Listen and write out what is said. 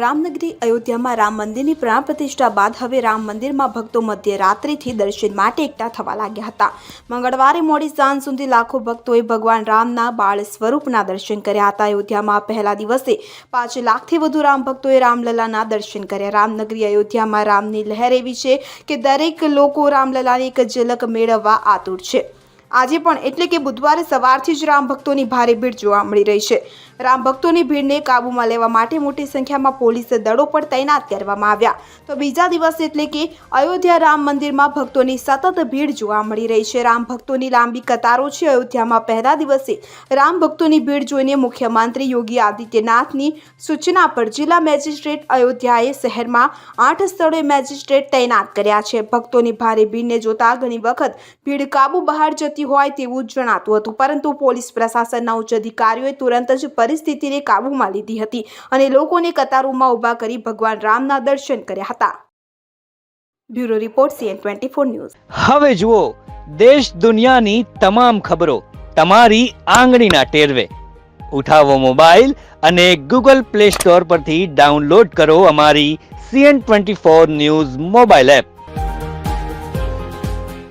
રામનગરી અયોધ્યામાં રામ મંદિરની પ્રાણ પ્રતિષ્ઠા બાદ હવે રામ મંદિરમાં ભક્તો મધ્ય રાત્રિથી દર્શન માટે એકઠા થવા લાગ્યા હતા. મંગળવારે મોડી સાંજ સુધી લાખો ભક્તોએ ભગવાન રામના બાળ સ્વરૂપના દર્શન કર્યા હતા. અયોધ્યામાં પહેલા દિવસે પાંચ લાખથી વધુ રામ ભક્તોએ રામલલાના દર્શન કર્યા. રામનગરી અયોધ્યામાં રામની લહેર એવી છે કે દરેક લોકો રામલલાની એક ઝલક મેળવવા આતુર છે. આજે પણ એટલે કે બુધવારે સવારથી જ રામ ભક્તોની ભારે ભીડ જોવા મળી રહી છે. રામ ભક્તોની ભીડને કાબૂમાં લેવા માટે મોટી સંખ્યામાં પોલીસ દળો પણ તૈનાત કરવામાં આવ્યા. તો બીજા દિવસે એટલે કે અયોધ્યા રામ મંદિરમાં ભક્તોની સતત ભીડ જોવા મળી રહી છે. રામ ભક્તોની લાંબી કતારો છે. અયોધ્યામાં પહેલા દિવસે રામ ભક્તોની ભીડ જોઈને મુખ્યમંત્રી યોગી આદિત્યનાથની સૂચના પર જિલ્લા મેજિસ્ટ્રેટ અયોધ્યાએ શહેરમાં આઠ સ્થળોએ મેજિસ્ટ્રેટ તૈનાત કર્યા છે. ભક્તોની ભારે ભીડને જોતા ઘણી વખત ભીડ કાબુ બહાર જતી હોય તેવું જણાતું હતું. પરંતુ પોલીસ પ્રશાસનના ઉચ્ચ અધિકારીઓએ તુરંત જ પરિસ્થિતિને કાબૂમાં લીધી હતી અને લોકોને કતારોમાં ઊભા કરી ભગવાન રામના દર્શન કર્યા હતા. Bureau report CN twenty four news. હવે જુઓ, દેશ દુનિયાની તમામ ખબરો તમારી આંગળીના ટેરવે. ઉઠાવો મોબાઈલ અને ગૂગલ પ્લે સ્ટોર પરથી ડાઉનલોડ કરો અમારી CN twenty four news mobile app.